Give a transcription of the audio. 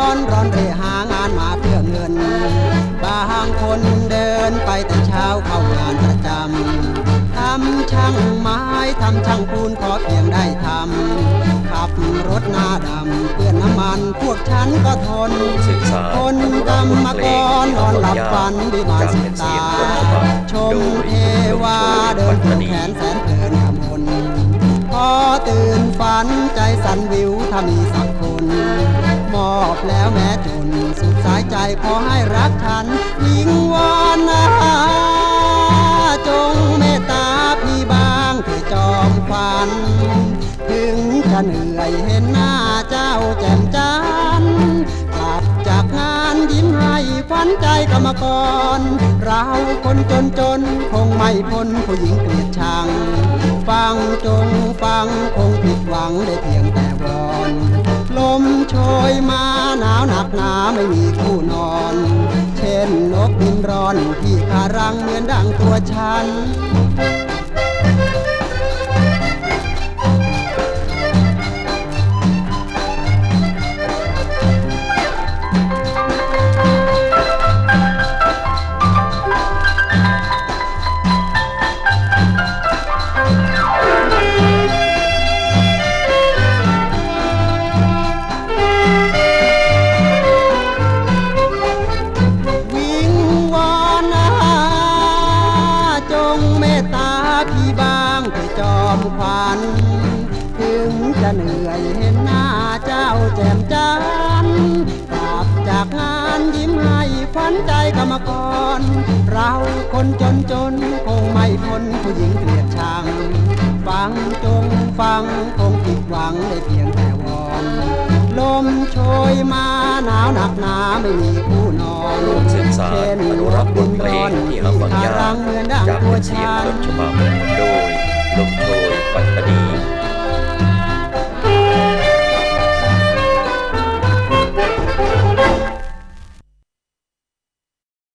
อนร้อนเรหางานมาเพื่อเงิน บางคนเดินไปแต่เช้าเข้างานประจำทำช่างไม้ทำช่างปูนขอเพียงได้ทำขับรถหน้าดำเปื้อนน้ำมันพวกฉันก็ทนคนกรรมกรนอนหลับฝันดีมานสิตา ชมเทวาเดินผูกแขนแสนเพลินขมนพอตื่นฝันใจสันวิวถ้ามีสักคน มอบแล้วแม้จนสุดสายใจขอให้รักฉันวิงวอนนะจงเมตตาพี่บางที่จอมฝัน ถึงจะเหนื่อยเห็นหน้าเจ้าแจ่มจันทร์กลับจากงานยิ้มให้ขวัญใจกรรมกร เราคนจนจนคงไม่พ้นผู้หญิงเกลียดชัง ฟังจงฟังคงผิดหวังได้เพียงแต่ หนาวหนักหนาไม่มีคู่นอน เช่นนกบินร้อนที่ขารังเหมือนดังตัวฉัน บางที่จอมขวัญถึงจะเหนื่อยเห็นหน้าเจ้าแจ่มจันทร์กลับจากงานยิ้มให้ขวัญใจกรรมกร เราคนจนจนคงไม่พ้นผู้หญิงเกลียดชัง ฟังจงฟังคงผิดหวังได้เพียงแต่วอนลมโชยมาหนาวหนักหนาไม่มีคู่นอนร่วมสืบสารอนุรักษ์บทเพลงที่หาฟังยากเหมือนดังจากตัวเสียงฉันต้นฉบับโดย lung thú